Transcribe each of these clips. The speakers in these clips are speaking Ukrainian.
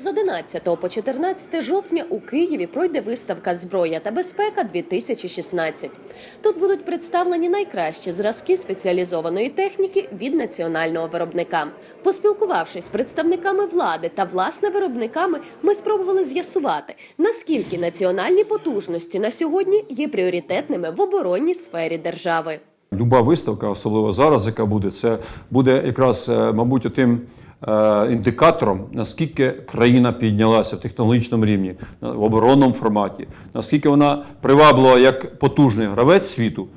З 11 по 14 жовтня у Києві пройде виставка Зброя та безпека 2016 Тут будуть представлені найкращі зразки спеціалізованої техніки від національного виробника. Поспілкувавшись з представниками влади та власне виробниками, ми спробували з'ясувати, наскільки національні потужності на сьогодні є пріоритетними в оборонній сфері держави. Люба виставка, особливо зараз, яка буде, це буде якраз, е, мабуть, тим індикатором, наскільки країна піднялася в технологічному рівні, в оборонному форматі, наскільки вона приваблива як потужний гравець світу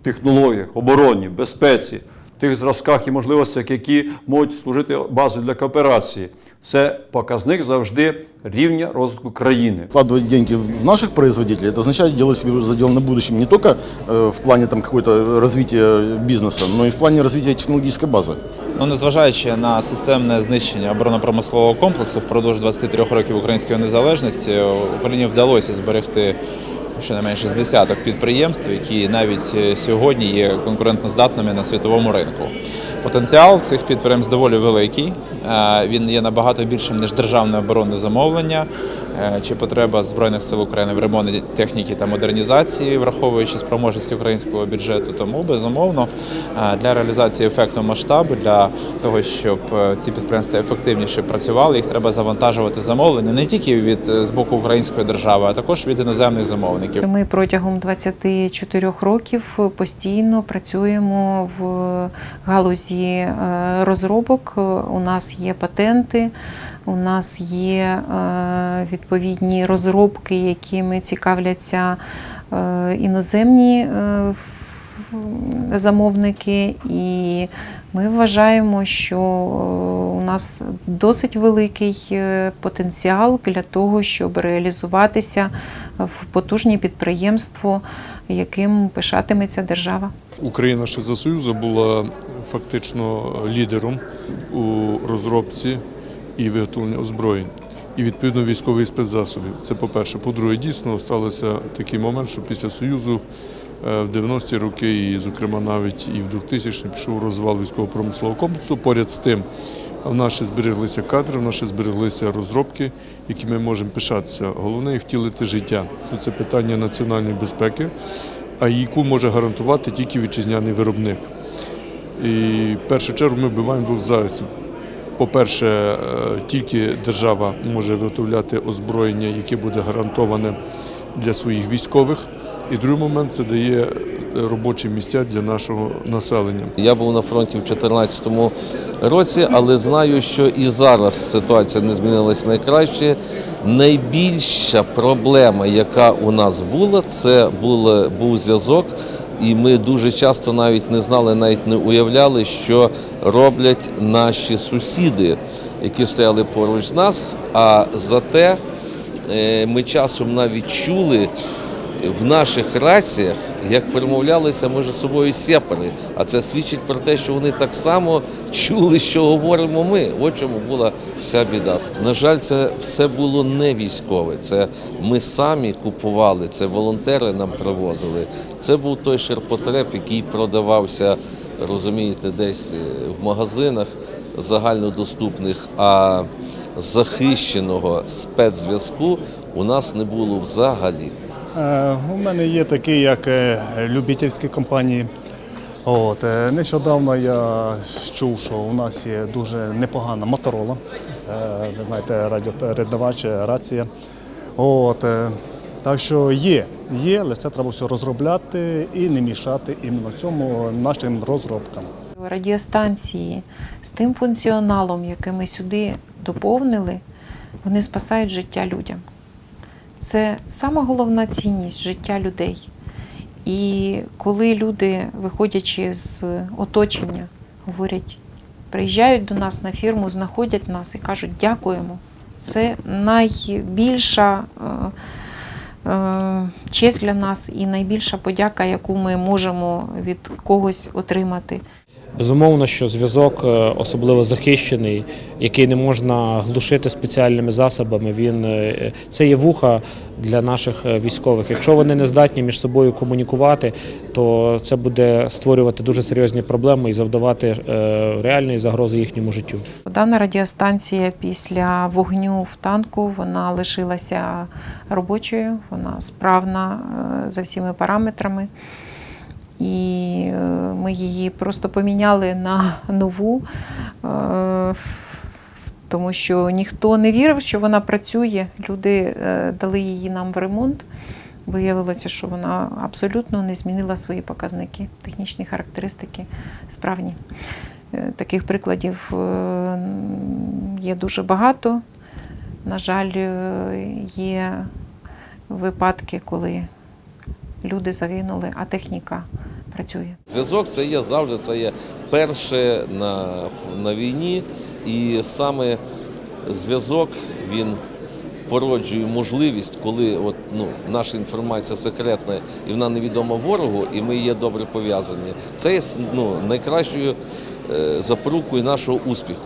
в технологіях, обороні, безпеці, тих зразках і можливостях, які можуть служити базою для кооперації. Це показник завжди рівня розвитку країни. Вкладывать деньги в наших производителей, это означает делать себе задел на будущем не только э, в плане там какой-то развития бизнеса, но и в плане развития технологической базы. Ну, незважаючи на системне знищення оборонно-промислового комплексу впродовж 23 років української незалежності, Україні вдалося зберегти щонайменше з десяток підприємств, які навіть е, сьогодні є конкурентноздатними на світовому ринку. Потенціал цих підприємств доволі великий. Е, Він є набагато більшим ніж державне оборонне замовлення чи потреба збройних сил України в ремонті техніки та модернізації, враховуючи спроможність українського бюджету. Тому безумовно е, для реалізації ефекту масштабу, для того, щоб е, ці підприємства ефективніше працювали, їх треба завантажувати замовлення не тільки від е, з боку української держави, а також від іноземних замовників. Ми протягом 24 років постійно працюємо в галузі е, розробок. У нас є патенти, у нас є е, відповідні розробки, якими цікавляться е, іноземні е, замовники, і ми вважаємо, що у нас досить великий потенціал для того, щоб реалізуватися в потужне підприємство, яким пишатиметься держава. Україна ще за Союзу була фактично лідером у розробці і виготовленні озброєнь. І відповідно військових спецзасобів. Це по-перше. По-друге, дійсно сталося такий момент, що після Союзу е, в 90-ті роки, і, зокрема, навіть і в 2000-ті пішов розвал військово-промислового комплексу. Поряд з тим, в ще збереглися кадри, в ще збереглися розробки, які ми можемо пишатися. Головне втілити життя. Тут це питання національної безпеки, а яку може гарантувати тільки вітчизняний виробник. І в першу чергу ми вбиваємо двох зайців. По-перше, е, тільки держава може виготовляти озброєння, яке буде гарантоване для своїх військових. І другий момент це дає е, робочі місця для нашого населення. Я був на фронті в 2014 році, але знаю, що і зараз ситуація не змінилась найкраще. Найбільша проблема, яка у нас була, це був зв'язок, і ми дуже часто навіть не знали, навіть не уявляли, що роблять наші сусіди, які стояли поруч з нас. А зате е, ми часом навіть чули в наших раціях, як перемовлялися між собою сепари. А це свідчить про те, що вони так само чули, що говоримо ми. От чому була вся біда. На жаль, це все було не військове. Це ми самі купували, це волонтери нам привозили. Це був той ширпотреб, який продавався, розумієте, десь е, в магазинах загальнодоступних. А захищеного спецзв'язку у нас не було взагалі. Е, У мене є такі, як е, любительські компанії. От, е, нещодавно я чув, що у нас є дуже непогана моторола. Це, ви знаєте, радіопередавач, рація. От, так що є, є, але це треба все розробляти і не мішати іменно цьому нашим розробкам. Радіостанції з тим функціоналом, який ми сюди доповнили, вони спасають життя людям. Це сама головна цінність життя людей. І коли люди, виходячи з оточення, говорять, приїжджають до нас на фірму, знаходять нас і кажуть дякуємо. Це найбільша е, е, честь для нас і найбільша подяка, яку ми можемо від когось отримати. Безумовно, що зв'язок, е, особливо захищений, який не можна глушити спеціальними засобами, він е, це є вуха для наших е, військових. Якщо вони не здатні між собою комунікувати, то це буде створювати дуже серйозні проблеми і завдавати реальної загрози їхньому життю. Дана радіостанція після вогню в танку вона лишилася робочою, вона справна за всіми параметрами. І е, ми її просто поміняли на нову, е, тому що ніхто не вірив, що вона працює. Люди е, дали її нам в ремонт. Виявилося, що вона абсолютно не змінила свої показники, технічні характеристики справні. Таких прикладів є дуже багато. На жаль, є випадки, коли люди загинули, а техніка працює. Зв'язок це є завжди, це є перше на, на війні, і саме зв'язок він породжує можливість, коли от, ну, наша інформація секретна і вона невідома ворогу, і ми є добре пов'язані. Це є ну, найкращою е, запорукою нашого успіху.